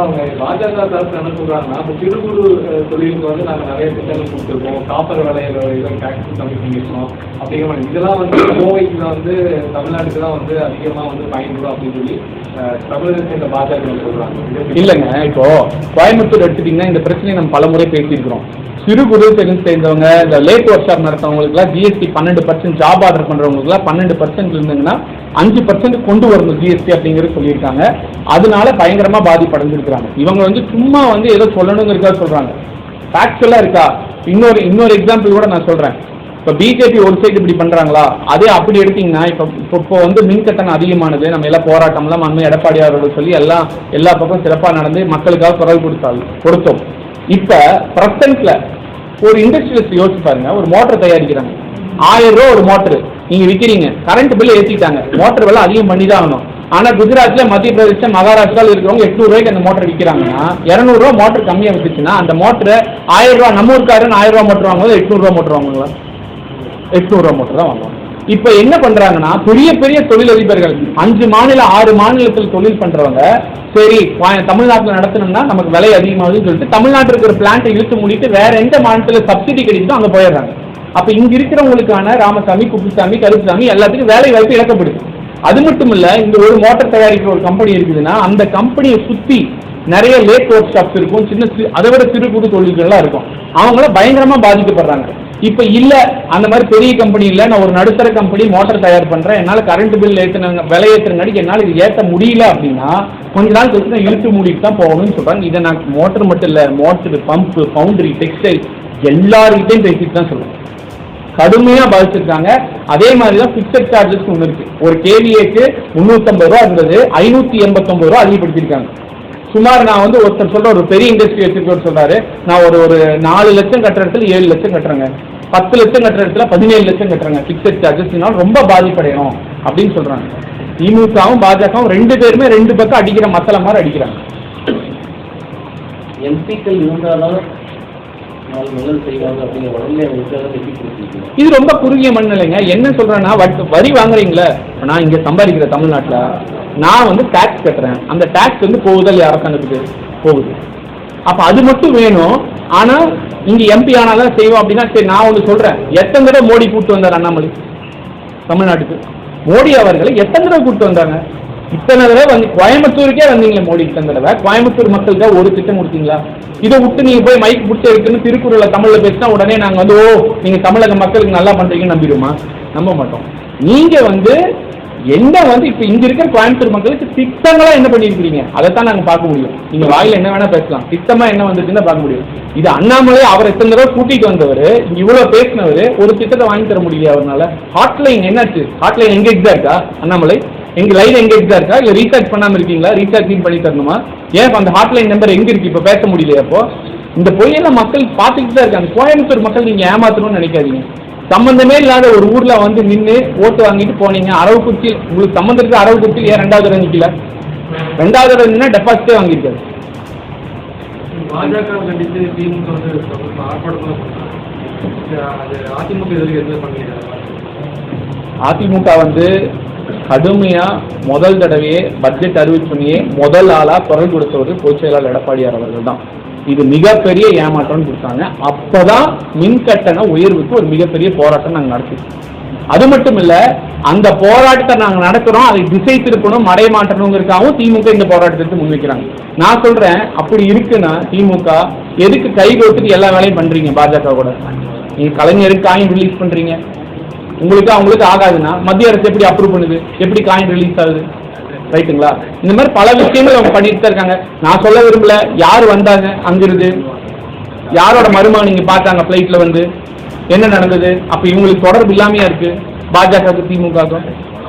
அவங்க பாஜக தரப்பு என்ன சொல்றாங்கன்னா இப்போ சிறு குறு தொழிலுக்கு வந்து நாங்கள் நிறைய திட்டங்கள் கொடுத்துருக்கோம். காப்பர் விலையில டேக்ஸ் கம்மி பண்ணியிருக்கோம். அப்படிங்கிற மாதிரி. இதெல்லாம் வந்து கோவைக்கு தான் வந்து தமிழ்நாட்டுக்கு தான் வந்து அதிகமாக வந்து பயன்படும் அப்படின்னு சொல்லி தமிழகத்தை சேர்ந்த பாஜக சொல்கிறாங்க இல்லைங்க இப்போ கோயம்புத்தூர் எடுத்துட்டீங்கன்னா இந்த பிரச்சனையை நம்ம பலமுறை பேசியிருக்கிறோம். சிறு குறு தொழில் சேர்ந்தவங்க இந்த லேட் ஒர்க் ஷாப் நடத்தவங்களுக்குலாம் ஜிஎஸ்டி பன்னெண்டு பர்சன்ட் ஜாப் ஆர்டர் பண்றவங்களுக்குலாம் பன்னெண்டு பர்சன்ட் இருந்தீங்கன்னா அஞ்சு பர்சன்ட் கொண்டு வரணும் ஜிஎஸ்டி அப்படிங்கிறது சொல்லியிருக்காங்க. அதனால பயங்கரமா பாதிப்படைஞ்சிருக்கிறாங்க. இவங்க வந்து சும்மா வந்து ஏதோ சொல்லணுங்கிறதுக்காக சொல்றாங்க. ஃபேக்சுவலா இருக்கா? இன்னொரு இன்னொரு எக்ஸாம்பிள் கூட நான் சொல்றேன். இப்போ பிஜேபி ஒரு சைடு இப்படி பண்ணுறாங்களா அதே அப்படி எடுத்தீங்கன்னா இப்போ இப்போ இப்போ வந்து மின் கட்டணம் அதிகமானது நம்ம எல்லாம் போராட்டம்லாம் நம்ம எடப்பாடியாரோட சொல்லி எல்லாம் எல்லா பக்கம் சிறப்பாக நடந்து மக்களுக்காக குரல் கொடுத்தால் கொடுத்தோம். இப்போ ப்ரெசன்ட்ல ஒரு இண்டஸ்ட்ரியலிஸ்ட் யோசிச்சு பாருங்க ஒரு மோட்டர் தயாரிக்கிறாங்க. ஆயிரம் ரூபா ஒரு மோட்டர் நீங்க விற்கிறீங்க கரண்ட் பில் ஏற்றிட்டாங்க மோட்டர் விலை அதிகம் பண்ணி தான் ஆகணும். ஆனா குஜராத்ல மத்திய பிரதேசம் மகாராஷ்டிரால இருக்கிறவங்க எட்நூறுவாய்க்கு அந்த மோட்டர் விற்கிறாங்கன்னா இரநூறுவா மோட்டர் கம்மியாக விற்றுச்சுன்னா அந்த மோட்டரை ஆயிரம் ரூபா நம்ம ஊருக்காரன் ஆயிரம் ரூபா மோட்டர் வாங்கும்போது எட்நூறுவா மோட்டர் வாங்குங்களா எட்நூறுவா மட்டும் தான் வாங்குவாங்க. இப்போ என்ன பண்றாங்கன்னா பெரிய பெரிய தொழிலதிபர்கள் அஞ்சு மாநில ஆறு மாநிலத்தில் தொழில் பண்றவங்க சரி வா- நடத்தணும்னா நமக்கு விலை அதிகமாகுதுன்னு சொல்லிட்டு தமிழ்நாட்டில் இருக்கிற பிளான்ட்டை இழுத்து மூடிட்டு வேற எந்த மாநிலத்தில் சப்சிடி கிடைக்குதோ அங்கே போயிடுறாங்க. அப்ப இங்க இருக்கிறவங்களுக்கான ராமசாமி குப்புசாமி கருப்புசாமி எல்லாத்துக்கும் வேலை வாய்ப்பு இழக்கப்படுது. அது மட்டும் இல்ல இங்கே ஒரு மோட்டார் தயாரிக்கிற ஒரு கம்பெனி இருக்குதுன்னா அந்த கம்பெனியை சுத்தி நிறைய லேட் ஒர்க் ஷாப்ஸ் இருக்கும் சின்ன சி- அதை விட சிறு குறு தொழில்கள்லாம் இருக்கும். அவங்கள பயங்கரமாக பாதிக்கப்படுறாங்க. இப்போ இல்லை அந்த மாதிரி பெரிய கம்பெனி இல்லை நான் ஒரு நடுத்தர கம்பெனி மோட்டர் தயார் பண்ணுறேன் என்னால் கரண்ட் பில் ஏற்றுனாங்க விலை ஏத்துறங்காட்டி என்னால் இது ஏற்ற முடியல அப்படின்னா கொஞ்ச நாள் கழிச்சு நான் இழுத்து மூடிட்டு தான் போகணும்னு சொல்கிறாங்க இதை நான் மோட்டர் மட்டும் இல்லை மோட்டர் பம்ப்பு பவுண்டரி டெக்ஸ்டைல் எல்லாருக்கிட்டையும் பேசிட்டு தான் சொல்றேன். கடுமையாக பாதிச்சிருக்காங்க. அதே மாதிரி தான் ஃபிக்ஸட் சார்ஜஸ் ஒன்று இருக்குது ஒரு கேவிஏக்கு முந்நூற்றம்பது ரூபா இருந்தது ஐநூற்றி எண்பத்தொம்பது ரூபா அதிகப்படுத்தியிருக்காங்க. சுமார் நான் வந்து ஒருத்தர் சொல்ற ஒரு பெரிய இண்டஸ்ட்ரி வச்சிருக்கவர் சொல்றாரு. நான் ஒரு ஒரு நாலு லட்சம் கட்டுற இடத்துல ஏழு லட்சம் கட்டுறேங்க. பத்து லட்சம் கட்டுற இடத்துல பதினேழு லட்சம் கட்டுறேங்க. பிக்சட் சார்ஜஸ்னால ரொம்ப பாதிப்படையும் அப்படின்னு சொல்றாங்க. திமுகவும் பாஜகவும் ரெண்டு பேருமே ரெண்டு பக்கம் அடிக்கிற மத்தள மாதிரி அடிக்கிறாங்க. எம்பிக்கள் இருந்தாலும் இது ரொம்ப குறுகிய மண்ணிலைங்க என்ன சொல்றேன்னா வரி வாங்குறீங்களே. நான் இங்க சம்பாதிக்கிற தமிழ்நாட்டுல நான் வந்து டேக்ஸ் கட்டுறேன். அந்த டேக்ஸ் வந்து போகுதல் அரசாங்கத்துக்கு போகுது. அப்போ அது மட்டும் வேணும். ஆனால் இங்கே எம்பி ஆனால் தான் செய்வோம் அப்படின்னா சரி நான் ஒன்று சொல்கிறேன் எத்தனை தடவை மோடி கூட்டு வந்தார் அண்ணாமலை? தமிழ்நாட்டுக்கு. மோடி அவர்களை எத்தனை தடவை கூப்பிட்டு வந்தாங்க? இத்தனை தடவை வந்து கோயம்புத்தூருக்கே வந்தீங்களே மோடி இத்தனை தடவை? கோயம்புத்தூர் மக்களுக்கு ஒரு திட்டம் கொடுத்தீங்களா? இதை விட்டு நீங்கள் போய் மைக் பிடிச்ச இருக்குன்னு திருக்குறளை தமிழில் பேசினா உடனே நாங்கள் வந்து ஓ நீங்கள் தமிழக மக்களுக்கு நல்லா பண்ணுறீங்கன்னு நம்பிடுமா நம்ப மாட்டோம். நீங்கள் வந்து என்ன வந்து இப்ப இங்க இருக்கிற கோயம்புத்தூர் மக்களுக்கு திட்டங்களா என்ன பண்ணிருக்கீங்க அதைத்தான் நாங்க பார்க்க முடியும். நீங்க வாயில என்ன வேணா பேசலாம். திட்டமா என்ன வந்துச்சுன்னு பார்க்க முடியும். இது அண்ணாமலை அவர் எத்தனை தடவை கூட்டிட்டு வந்தவர் இங்க இவ்வளவு பேசினவர் ஒரு திட்டத்தை வாங்கி தர முடியல அவரால் ஹாட்லைன் என்னாச்சு? ஹாட்லைன் எங்க தான் இருக்கா அண்ணாமலை எங்க லைன் எங்க தான் இருக்கா இல்ல ரீசார்ஜ் பண்ணாம இருக்கீங்களா? ரீசார்ஜ் பண்ணி தரணுமா? ஏன் அந்த ஹாட்லைன் நம்பர் எங்க இருக்கு? இப்ப பேச முடியலையா அப்போ? இந்த பொய்யெல்லாம் மக்கள் பார்த்துக்கிட்டு தான் இருக்காங்க. கோயம்புத்தூர் மக்கள் நீங்க ஏமாத்தணும்னு நினைக்காதீங்க. சம்பந்தமே இல்லாத ஒரு ஊர்ல வந்து நின்று ஓட்டு வாங்கிட்டு போனீங்க. அரவக்குறிச்சி உங்களுக்கு சம்மந்தம் இருக்க அரவக்குறிச்சி ஏன் ரெண்டாவது தடவை நிக்கல? ரெண்டாவது தடவை நின்னா டெபாசிட்டே வாங்கியிருக்காரு. பாஜக கண்டித்து திமுக வந்து ஆர்ப்பாட்டம் அது அதிமுக எதிர்க்கு எதுவுமே பண்ணிக்கிறாங்க அதிமுக வந்து கடுமையா முதல் தடவையே பட்ஜெட் அறிவிச்சோனையே முதல் ஆளா குரல் கொடுத்தவர் பொதுச் செயலாளர் எடப்பாடியார் அவர்கள் தான். இது மிகப்பெரிய ஏமாற்றம்னு கொடுத்தாங்க. அப்பதான் மின் கட்டண உயர்வுக்கு ஒரு மிகப்பெரிய போராட்டம் நாங்கள் நடத்திட்டோம். அது மட்டும் இல்ல அந்த போராட்டத்தை நாங்கள் நடத்துறோம். அதை திசை திருப்பணும் மடை மாற்றணுங்கிறதுக்காகவும் திமுக இந்த போராட்டத்தை முன்வைக்கிறாங்க. நான் சொல்றேன் அப்படி இருக்குன்னா திமுக எதுக்கு கை கோத்துட்டு எல்லா வேலையும் பண்றீங்க பாஜக கூட? நீங்க கலைஞருக்கு காயின் ரிலீஸ் பண்றீங்க. உங்களுக்கு அவங்களுக்கு ஆகாதுன்னா மத்திய அரசு எப்படி அப்ரூவ் பண்ணுது? எப்படி காயின் ரிலீஸ் ஆகுது? ரைட்டுங்களா? இந்த மாதிரி பல விஷயங்கள் அவங்க பண்ணிட்டு தான் இருக்காங்க. நான் சொல்ல விரும்பல. யார் வந்தாங்க? அங்கிருந்து யாரோட மருமகன் நீங்க பார்த்தாங்க பிளைட்ல வந்து? என்ன நடந்தது? அப்ப இவங்களுக்கு தொடர்பு இல்லாமையா இருக்கு? பாஜகவுக்கு திமுகவுக்கும்?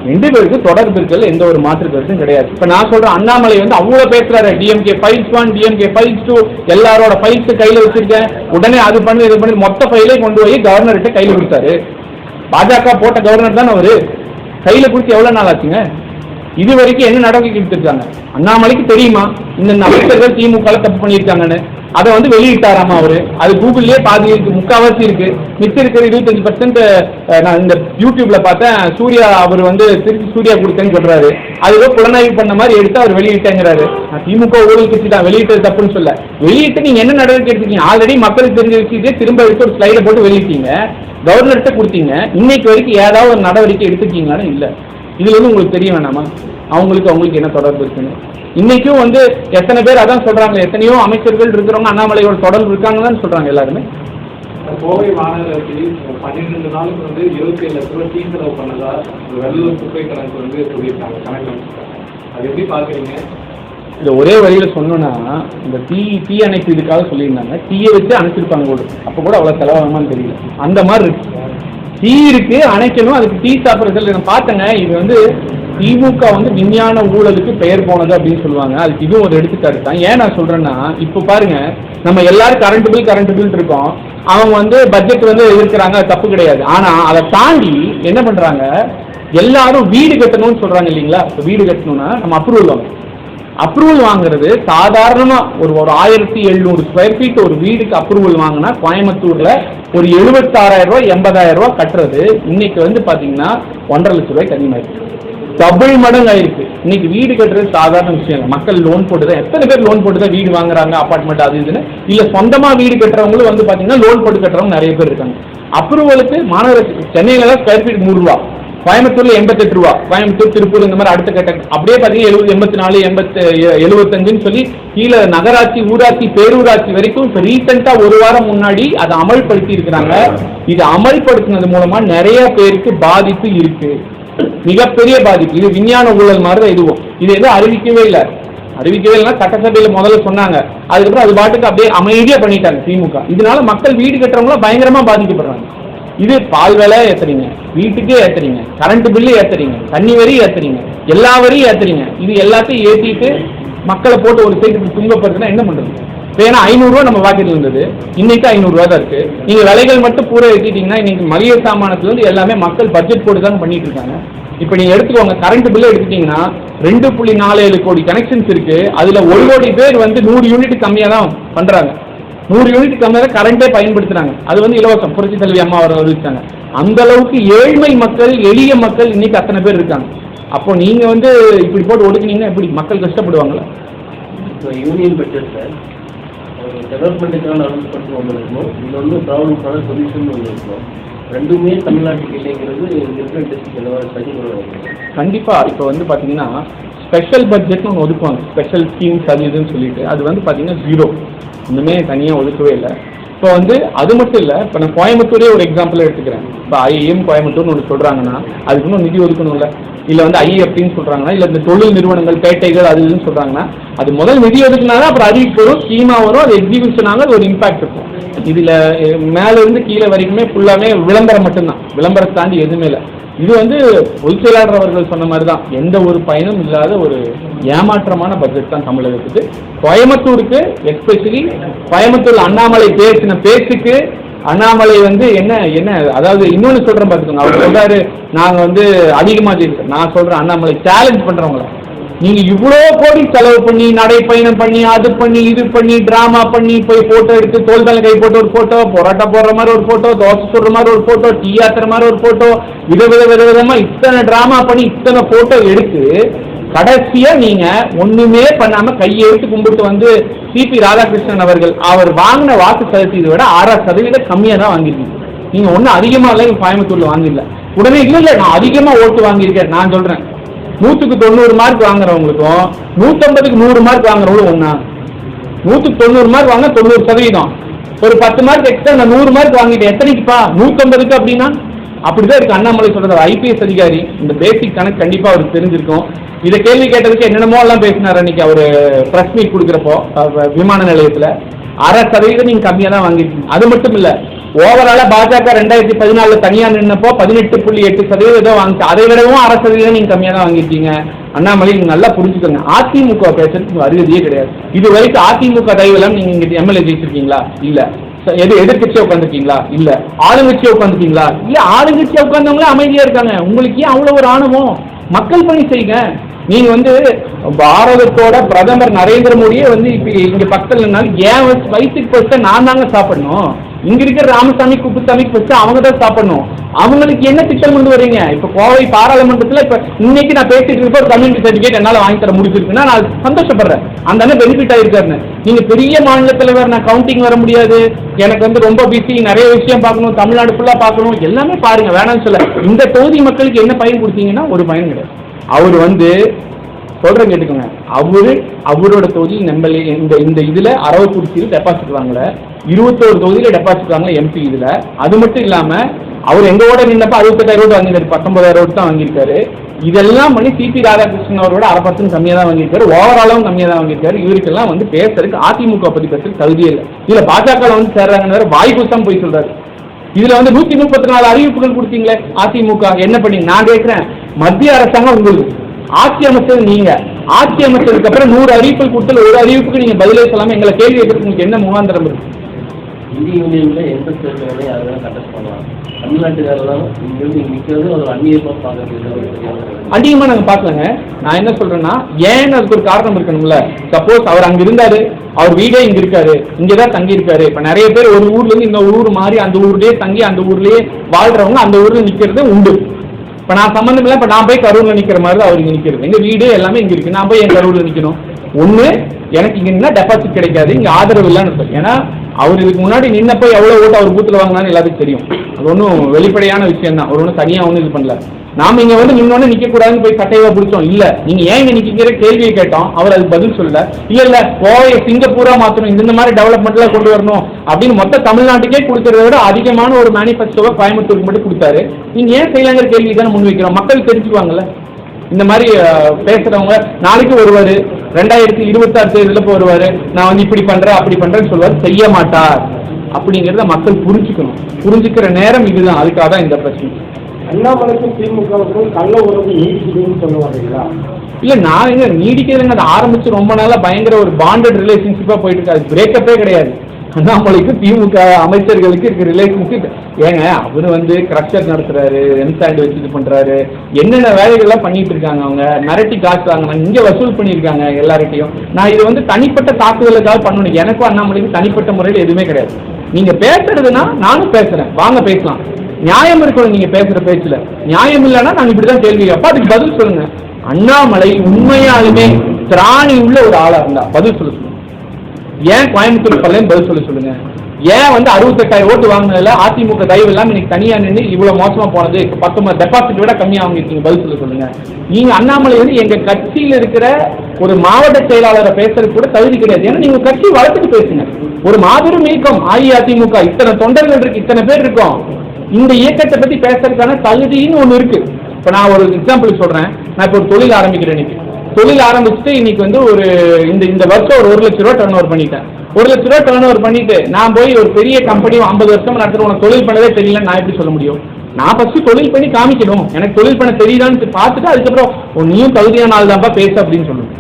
ரெண்டு பேருக்கு தொடர்பு இருக்கல எந்த ஒரு மாற்று கருத்தும் கிடையாது. இப்ப நான் சொல்கிறேன் அண்ணாமலை வந்து அவ்வளவு பேசுறாரு. DMK files one DMK files two எல்லாரோட ஃபைல்ஸ் கையில வச்சிருக்கேன். உடனே அது பண்ணி இது பண்ணி மொத்த ஃபைலே கொண்டு போய் கவர்னர்கிட்ட கையில கொடுத்தாரு. பாஜக போட்ட கவர்னர் தானே அவரு? கையில கொடுத்து எவ்வளவு நாள் ஆச்சுங்க? இது வரைக்கும் என்ன நடவடிக்கை எடுத்திருக்காங்க? அண்ணாமலைக்கு தெரியுமா? இந்த அமைச்சர்கள் திமுக தப்பு பண்ணியிருக்காங்கன்னு. அதை வந்து வெளியிட்டாராமா அவரு? அது கூகுள்லயே பாதி இருக்கு முக்காவாசி இருக்கு. மிச்சம் இருக்கிற இருபத்தஞ்சு பர்சன்ட் நான் இந்த யூடியூப்ல பார்த்தேன். சூர்யா அவர் வந்து திருச்சி சூர்யா கொடுத்தேன்னு சொல்றாரு. அதுவே புலனாய்வு பண்ண மாதிரி எடுத்து அவர் வெளியிட்டேங்கிறாரு. நான் திமுக ஊழல் கட்சி தான். வெளியிட்டது தப்புன்னு சொல்ல வெளியிட்டு நீங்க என்ன நடவடிக்கை எடுத்துக்கீங்க ஆல்ரெடி மக்களுக்கு தெரிஞ்ச விஷயத்தையே திரும்ப எடுத்து ஒரு ஸ்லைட போட்டு வெளியிட்டீங்க. கவர்னர்கிட்ட கொடுத்தீங்க. இன்னைக்கு வரைக்கும் ஏதாவது ஒரு நடவடிக்கை எடுத்துக்கீங்களான்னு இல்லை. இதுல இருந்து உங்களுக்கு தெரிய வேணாமா? அவங்களுக்கு அவங்களுக்கு என்ன தொடர்பு இருக்குன்னு. இன்னைக்கும் வந்து எத்தனை பேர் அதான் சொல்றாங்க எத்தனையோ அமைச்சர்கள் இருக்கிறவங்க அண்ணாமலையோட தொடர்பு இருக்காங்கன்னு சொல்றாங்க எல்லாருமே. கோவை மாநகராட்சி பன்னிரெண்டு நாளுக்கு வந்து இருபத்தி ஏழு லட்ச ரூபாய் டீ செலவு பண்ணதா ஒரு வெள்ளூர் குப்பை கணக்கு வந்து சொல்லியிருக்காங்க கணக்கு அது எப்படி பார்க்குறீங்க? இந்த ஒரே வழியில சொன்னோன்னா இந்த தீ தீ அணைப்பு இதுக்காக சொல்லியிருந்தாங்க. தீயை வச்சு அணைச்சிருப்பாங்க கூட அப்போ கூட அவ்வளோ செலவாகுமான்னு தெரியல. அந்த மாதிரி இருக்கு. டீ இருக்கு அணைக்கணும். அதுக்கு டீ சாப்பிட்றது நான் பார்த்தேங்க. இது வந்து திமுக வந்து விஞ்ஞான ஊழலுக்கு பெயர் போனது அப்படின்னு சொல்லுவாங்க. அதுக்கு இதுவும் ஒரு எடுத்துக்காட்டு தான். ஏன் நான் சொல்றேன்னா இப்போ பாருங்க நம்ம எல்லாரும் கரண்ட் பில் கரண்ட் பில் இருக்கோம். அவங்க வந்து பட்ஜெட் வந்து எதிர்க்கிறாங்க அது தப்பு கிடையாது. ஆனா அதை தாண்டி என்ன பண்றாங்க? எல்லாரும் வீடு கட்டணும்னு சொல்றாங்க இல்லைங்களா? இப்போ வீடு கட்டணும்னா நம்ம அப்ரூவல் வாங்க அப்ரூவல் வாங்குறது சாதாரணமா ஒரு ஒரு ஆயிரத்தி எழுநூறு ஸ்கொயர் ஃபீட் ஒரு வீடுக்கு அப்ரூவல் வாங்கினா கோயம்புத்தூர்ல ஒரு எழுபத்தாறாயிரம் ரூபாய் எண்பதாயிரம் ரூபாய் கட்டுறது. இன்னைக்கு வந்து பாத்தீங்கன்னா ஒன்றரை லட்ச ரூபாய்க்கு அதிகமாயிருக்கு. டபுள் மடங்கு ஆயிருக்கு இன்னைக்கு வீடு கட்டுறது சாதாரண விஷயம் இல்லை. மக்கள் லோன் போட்டு தான் எத்தனை பேர் லோன் போட்டு தான் வீடு வாங்குறாங்க அப்பார்ட்மெண்ட் அது இதுன்னு? இல்ல சொந்தமா வீடு கட்டுறவங்களும் வந்து பாத்தீங்கன்னா லோன் போட்டு கட்டுறவங்க நிறைய பேர் இருக்காங்க. அப்ரூவலுக்கு மாநகராட்சி சென்னையில தான் ஸ்கொயர் ஃபீட் நூறுரூவா கோயம்புத்தூர்ல எண்பத்தெட்டு ரூபா. கோயம்புத்தூர் திருப்பூர் இந்த மாதிரி அடுத்த கட்ட அப்படியே பார்த்தீங்கன்னா எழுபது எண்பத்தி நாலு எண்பத்து எழுபத்தஞ்சுன்னு சொல்லி கீழே நகராட்சி ஊராட்சி பேரூராட்சி வரைக்கும் இப்போ ரீசெண்டாக ஒரு வாரம் முன்னாடி அதை அமல்படுத்தி இருக்கிறாங்க. இது அமல்படுத்தினது மூலமா நிறைய பேருக்கு பாதிப்பு இருக்கு. மிகப்பெரிய பாதிப்பு. இது விஞ்ஞான ஊழல் மாதிரி தான் இதுவும். இது எதுவும் அறிவிக்கவே இல்லை. அறிவிக்கவே இல்லைன்னா சட்டசபையில் முதல்ல சொன்னாங்க. அதுக்கப்புறம் அது பாட்டுக்கு அப்படியே அமைதியாக பண்ணிட்டாங்க திமுக. இதனால மக்கள் வீடு கட்டுறவங்களும் பயங்கரமா பாதிக்கப்படுறாங்க. இது பால் விலை ஏற்றுறீங்க வீட்டுக்கே ஏற்றுறீங்க கரண்ட் பில்லு ஏற்றுறீங்க தண்ணி வரி ஏற்றுறீங்க எல்லா வரியும் ஏற்றுறீங்க இது எல்லாத்தையும் ஏற்றிட்டு மக்களை போட்டு ஒரு சைட்டுக்கு துன்பப்படுத்தினா என்ன பண்ணுறது இப்போ ஏன்னா ஐநூறுரூவா நம்ம பாக்கெட்ல இருந்தது. இன்னைக்கு ஐநூறுரூவா தான் இருக்கு. நீங்கள் விலைகள் மட்டும் பூரா ஏற்றிட்டீங்கன்னா இன்னைக்கு மளிகை சாமானத்துல இருந்து எல்லாமே மக்கள் பட்ஜெட் போட்டு தான் பண்ணிட்டு இருக்காங்க. இப்போ நீங்கள் எடுத்துக்கோங்க கரண்ட் பில்லு எடுத்துட்டீங்கன்னா ரெண்டு புள்ளி நாலு ஏழு கோடி கனெக்ஷன்ஸ் இருக்கு. அதில் ஒரு கோடி பேர் வந்து நூறு யூனிட் கம்மியாக தான் பண்ணுறாங்க நூறு யூனிட் கம்மியாக கரண்டே பயன்படுத்துறாங்க. அது வந்து இலவசம். புரட்சி தலைவி அம்மா அவர் அறிவிச்சாங்க அந்த அளவுக்கு ஏழ்மை மக்கள் எளிய மக்கள் இன்னைக்கு அத்தனை பேர் இருக்காங்க. அப்போ நீங்க வந்து இப்படி போட்டு ஒடுக்குனீங்கன்னா எப்படி? மக்கள் கஷ்டப்படுவாங்களா? யூனியன் பட்ஜெட் சார் டெவலப்மெண்ட்டுக்கான அனௌன்ஸ்மெண்ட் ஒன்று இருக்கணும் இன்னொன்று ப்ராப்ளம்ஸான சொல்யூஷன் ஒன்று இருக்கணும் ரெண்டுமே தமிழ்நாட்டுக்கு இல்லைங்கிறது டிஃப்ரெண்ட் டிஸ்ட்ரிக்ட் கண்டிப்பா இப்போ வந்து பாத்தீங்கன்னா ஸ்பெஷல் பட்ஜெட்னு ஒன்று ஒதுக்குவாங்க. ஸ்பெஷல் ஸ்கீம்ஸ் அது இதுன்னு சொல்லிட்டு. அது வந்து பாத்தீங்கன்னா ஜீரோ ஒன்றுமே தனியாக ஒதுக்கவே இல்லை. இப்போ வந்து அது மட்டும் இல்லை இப்போ நான் கோயம்புத்தூரே ஒரு எக்ஸாம்பிள் எடுத்துக்கிறேன். இப்போ ஐஏஎம் கோயம்புத்தூர்னு ஒன்று சொல்கிறாங்கன்னா அதுக்கு இன்னும் நிதி ஒதுக்கணும்ல. இல்லை வந்து ஐஎஃப்டின்னு சொல்கிறாங்கன்னா இல்லை இந்த தொழில் நிறுவனங்கள் பேட்டைகள் அது இதுன்னு சொல்கிறாங்கன்னா அது முதல் நிதி ஒதுக்குனாலும் அப்புறம் அறிவிப்பு வரும் ஸ்கீமா வரும். அது எக்ஸிபிஷன் ஆகும் அது ஒரு இம்பாக்ட் இருக்கும். இதில் மேலேருந்து கீழே வரைக்குமே ஃபுல்லாமே விளம்பரம் மட்டும்தான். விளம்பரத்தை தாண்டி எதுவுமே இல்லை. இது வந்து பொதுச் சொன்ன மாதிரி தான் எந்த ஒரு பயனும் இல்லாத ஒரு ஏமாற்றமான பட்ஜெட் தான் தமிழகத்துக்கு. கோயம்புத்தூருக்கு எஸ்பெஷலி கோயம்புத்தூர்ல அண்ணாமலை பேசின பேச்சுக்கு அண்ணாமலை வந்து என்ன என்ன அதாவது இன்னொன்று சொல்கிறேன் பார்த்துக்கோங்க அவர் சொல்கிறாரு நாங்கள் வந்து அதிகமாக நான் சொல்கிறேன் அண்ணாமலை சேலஞ்ச் பண்ணுறவங்கள நீங்க இவ்வளோ கோடி செலவு பண்ணி நடைப்பயணம் பண்ணி அது பண்ணி இது பண்ணி டிராமா பண்ணி போய் போட்டோ எடுத்து தோல் மேல கை போட்டு ஒரு போட்டோ பொரோட்டா போடுற மாதிரி ஒரு போட்டோ தோசை சுடுற மாதிரி ஒரு போட்டோ டீ ஆத்துற மாதிரி ஒரு போட்டோ வித வித வித விதமா இத்தனை டிராமா பண்ணி இத்தனை போட்டோ எடுத்து கடைசியா நீங்க ஒண்ணுமே பண்ணாம கையை எடுத்து கும்பிட்டு வந்து சிபி ராதாகிருஷ்ணன் அவர்கள் அவர் வாங்கின வாக்கு சதவீதத்தை விட ஆறாறு சதவீதம் கம்மியா தான் வாங்கிருக்கீங்க நீங்க ஒன்றும் அதிகமா இல்லை கோயம்புத்தூர்ல வாங்கிடல உடனே இல்லை இல்லை நான் அதிகமா ஓட்டு வாங்கியிருக்கேன் நான் சொல்றேன். நூற்றுக்கு தொண்ணூறு மார்க் வாங்குறவங்களுக்கும் நூற்றம்பதுக்கு நூறு மார்க் வாங்குறவங்களும் ஒன்றா நூற்றுக்கு தொண்ணூறு மார்க் வாங்க தொண்ணூறு சதவீதம். ஒரு பத்து மார்க் எக்ஸ்ட்ரா நான் நூறு மார்க் வாங்கிட்டேன். எத்தனைக்குப்பா? நூற்றம்பதுக்கு அப்படின்னா? அப்படிதான் இருக்கு அண்ணாமலை சொல்றது ஐபிஎஸ் அதிகாரி. இந்த பேசிக் கணக்கு கண்டிப்பா அவருக்கு தெரிஞ்சிருக்கும். இதை கேள்வி கேட்டதுக்கு என்னென்னமோ எல்லாம் பேசினார் அன்னைக்கு அவர் ப்ரெஸ் மீட் கொடுக்குறப்போ விமான நிலையத்தில். அரை சதவீதம் நீங்கள் கம்மியாக தான் வாங்கிட்டீங்க அது மட்டும் இல்லை ஓவராலா பாஜக ரெண்டாயிரத்தி பதினாலுல தனியா நின்னப்போ பதினெட்டு புள்ளி எட்டு சதவீதம் வாங்கிச்சு. அதை விடவும் அரை சதவீதம் நீங்க கம்மியா தான் வாங்கிருக்கீங்க அண்ணாமலை நீங்க நல்லா புரிஞ்சுக்கோங்க. அதிமுக பேசுறதுக்கு அருகதையே கிடையாது. இது வரைக்கும் அதிமுக தயவுலாம் நீங்க இங்க எம்எல்ஏ ஜெயிச்சிருக்கீங்களா? இல்ல. எது எதிர்கட்சியா உட்காந்துருக்கீங்களா இல்ல. ஆளுங்கட்சியா உட்காந்துருக்கீங்களா இல்ல ஆளுங்கட்சியா உட்கார்ந்தவங்களே அமைதியா இருக்காங்க. உங்களுக்கு ஏன் அவ்வளவு ஒரு ஆணவம்? மக்கள் பணி செய்யுங்க. நீங்க வந்து பாரதத்தோட பிரதமர் நரேந்திர மோடியே வந்து இப்ப இங்க பக்கத்துல இருந்தாலும் ஏன் வயிற்றுக்கு வயசுக்கு நான் தாங்க சாப்பிடணும்? இங்க இருக்கிற ராமசாமி குப்புசாமிக்கு ஃபர்ஸ்ட் அவங்க தான் சாப்பிடணும். அவங்களுக்கு என்ன திட்டம் கொண்டு வரீங்க? இப்ப கோவை பாராளுமன்றத்துல இப்ப இன்னைக்கு நான் பேசிட்டு இருக்க ஒரு கம்யூனிட்டி சர்டிபிகேட் என்னால வாங்கி தர முடிச்சிருக்குன்னா நான் சந்தோஷப்படுறேன். அந்த அண்ணன் பெனிஃபிட் ஆயிருக்காருன்னு. நீங்க பெரிய மாநில தலைவர் நான் கவுண்டிங் வர முடியாது. எனக்கு வந்து ரொம்ப பிஸி நிறைய விஷயம் பார்க்கணும் தமிழ்நாடு ஃபுல்லா பார்க்கணும். எல்லாமே பாருங்க வேணாம்னு சொல்ல. இந்த தொகுதி மக்களுக்கு என்ன பயன் கொடுத்தீங்கன்னா ஒரு பயன் கிடையாது. அவர் வந்து சொல்றேன் கேட்டுக்கோங்க. அவரு அவரோட தொகுதி எம்எல்ஏ இந்த இந்த இதுல அரவக்குறிச்சியில் டெபாசிட் வாங்கல. இருபத்தோரு தொகுதியில டெபாசிட் வாங்கல எம்பி இதுல. அது மட்டும் இல்லாம அவர் எங்களோட நின்றப்ப அறுபத்தெட்டாயிரம் ரூபாய் வாங்கியிருக்காரு. பத்தொன்பதாயிரம் ரூபாய் தான் வாங்கியிருக்காரு. இதெல்லாம் பண்ணி சிபி ராதாகிருஷ்ணன் அவரோட அரை பர்சன்ட் கம்மியாக தான் வாங்கியிருக்காரு. ஓவராலும் கம்மியாக தான் வாங்கியிருக்காரு. இவருக்கெல்லாம் வந்து பேசுறதுக்கு அதிமுக பத்தி பேசுறதுக்கு தகுதியே இல்லை. இதுல பாஜக வந்து சேர்றாங்கன்னு வேற வாய் தான் போய் சொல்றாரு. இதுல வந்து நூத்தி முப்பத்தி நாலு அறிவிப்புகள் கொடுத்தீங்களே அதிமுக. என்ன பண்ணி? நான் கேட்கிறேன் மத்திய அரசாங்கம் உங்களுக்கு ஆட்சி அமைச்சது நீங்க. ஆட்சி அமைச்சதுக்கு அப்புறம் நூறு அறிவிப்புகள் கொடுத்தல ஒரு அறிவிப்புக்கு நீங்க பதிலே சொல்லாம எங்களை கேள்வி கேட்கறதுக்கு உங்களுக்கு என்ன முகாந்திரம் இருக்கு? இந்திய யூனியன்ல எந்த ஸ்டேட்ல வேணா யார் வேணா கண்டஸ்ட் பண்ணலாம் ஒரு அந்நியமா பார்க்கறது. அதிகமா நாங்க பார்க்கலங்க. நான் என்ன சொல்றேன்னா ஏன் அதுக்கு ஒரு காரணம் இருக்கணும்ல? சப்போஸ் அவர் அங்க இருந்தாரு. அவர் வீடே இங்க இருக்காரு. இங்கதான் தங்கி இருக்காரு இப்ப நிறைய பேர் ஒரு ஊர்ல இருந்து இந்த ஊர் மாறி அந்த ஊர்லயே தங்கி அந்த ஊர்லயே வாழ்றவங்க அந்த ஊர்ல நிக்கிறது உண்டு. இப்ப நான் சம்பந்தம் இல்லை இப்ப நான் போய் கரூர்ல நிக்கிற மாதிரி தான் அவர் இங்க நிக்கிறது. எங்க வீடு எல்லாமே இங்க இருக்கு. நான் போய் என் கரூர்ல நிக்கணும். ஒண்ணு எனக்கு இங்க நின்னா டெபாசிட் கிடைக்காது. இங்க ஆதரவு இல்லைன்னு இருக்கும் ஏன்னா அவர் இதுக்கு முன்னாடி நின்னப்போ எவ்வளவு ஓட்டு அவர் பூத்துல வாங்கினான்னு எல்லாத்துக்கும் தெரியும். அது ஒன்றும் வெளிப்படையான விஷயம் தான் அவர் ஒன்றும் தனியா ஒன்றும் இது பண்ணல. நாம இங்க வந்து நின்னோடனே நிக்க கூடாதுன்னு போய் கட்டையவா பிடிச்சோம். இல்ல நீங்க ஏன் இங்க நிக்கிற கேள்வியை கேட்டோம். அவர் அது பதில் சொல்ல இல்ல இல்ல கோவையை சிங்கப்பூரா மாத்தணும். இந்த மாதிரி டெவலப்மெண்ட் எல்லாம் கொண்டு வரணும் அப்படின்னு மொத்த தமிழ்நாட்டுக்கே கொடுக்கறத விட அதிகமான ஒரு மேனிஃபெஸ்டோவை கோயம்புத்தூருக்கு மட்டும் கொடுத்தாரு. நீங்க ஏன் செய்யலாங்கிற கேள்வி தானே முன்வைக்கிறோம் மக்கள் தெரிஞ்சுக்குவாங்கல்ல. இந்த மாதிரி பேசுறவங்க நாளைக்கு வருவாரு. ரெண்டாயிரத்தி இருபத்தாறு தேர்தலில் இப்போ வருவாரு. நான் வந்து இப்படி பண்றேன் அப்படி பண்றேன்னு சொல்லுவார். செய்ய மாட்டார். அப்படிங்கிறத மக்கள் புரிஞ்சுக்கணும். புரிஞ்சுக்கிற நேரம் இதுதான். அதுக்காக தான் இந்த பிரச்சனை. அண்ணாமலைக்கும் திமுகவுக்கும் கள்ள உறவு நீடிக்குதுன்னு சொல்லுவாங்களா இல்ல நான் எங்க நீடிக்கிறதுங்க அதை ஆரம்பிச்சு ரொம்ப நாளா பயங்கர ஒரு பாண்டட் ரிலேஷன்ஷிப்பா போயிட்டு இருக்காது பிரேக்கப்பே கிடையாது. அண்ணாமலைக்கு திமுக அமைச்சர்களுக்கு இருக்க ரிலேஷன்ஷிப் ஏங்க அவர் வந்து கிரஷர் நடத்துறாரு எம்சாண்ட் வச்சு இது பண்றாரு. என்னென்ன வேலைகள்லாம் பண்ணிட்டு இருக்காங்க அவங்க? மிரட்டி காசு வாங்கினாங்க இங்க வசூல் பண்ணியிருக்காங்க எல்லார்கிட்டையும். நான் இது வந்து தனிப்பட்ட தாக்குதலுக்காக பண்ணணும். எனக்கும் அண்ணாமலைக்கு தனிப்பட்ட முறையில் எதுவுமே கிடையாது. நீங்க பேசுறதுன்னா நானும் பேசுறேன். வாங்க பேசலாம். நியாயம் இருக்கணும் நீங்க பேசுற பேச்சுல. நியாயம் இல்லைன்னா நாங்க இப்படிதான் கேள்வி கேட்போம் அதுக்கு பதில் சொல்லுங்க. அண்ணாமலை உண்மையாலுமே திராணி உள்ள ஒரு ஆளா இருந்தா பதில் சொல்ல சொல்லுங்க. ஏன் கோயம்புத்தூர் பல்லையும் பதில் சொல்ல சொல்லுங்க. ஏன் வந்து அறுபத்தெட்டாயிரம் ஓட்டு வாங்கினதுல அதிமுக தயவு இல்லாமல் இன்னைக்கு தனியா நின்று இவ்வளவு மோசமா போனது? பத்தொன்பது டெபாசிட் விட கம்மியா வாங்கிருக்கீங்க பதில் சொல்ல சொல்லுங்க. நீங்க அண்ணாமலை வந்து எங்க கட்சியில இருக்கிற ஒரு மாவட்ட செயலாளரை பேசுறது கூட தகுதி கிடையாது. ஏன்னா நீங்க கட்சி வளர்த்துட்டு பேசுங்க. ஒரு மாபெரும் இயக்கம் அஇஅதிமுக இத்தனை தொண்டர்கள் இருக்கு இத்தனை பேர் இருக்கோம். இந்த இயக்கத்தை பத்தி பேசுறதுக்கான தகுதின்னு ஒண்ணு இருக்கு. இப்ப நான் ஒரு எக்ஸாம்பிள் சொல்றேன். நான் இப்போ ஒரு தொழில் ஆரம்பிக்கிறேன் இன்னைக்கு. தொழில் ஆரம்பிச்சுட்டு இன்னைக்கு வந்து ஒரு இந்த இந்த வருஷம் ஒரு ஒரு லட்ச ரூபா டர்ன் ஓவர் பண்ணிட்டேன். ஒரு லட்ச ரூபா டர்ன் ஓவர் பண்ணிட்டு நான் போய் ஒரு பெரிய கம்பெனி ஐம்பது வருஷம் நடத்துற உனக்கு தொழில் பண்ணதே தெரியல நான் எப்படி சொல்ல முடியும்? நான் ஃபர்ஸ்ட் தொழில் பண்ணி காமிக்கணும். எனக்கு தொழில் பண்ண தெரியுதான்னு பார்த்துட்டு அதுக்கப்புறம் நீயும் தகுதியான ஆள் தான்ப்பா பேசு அப்படின்னு சொல்லணும்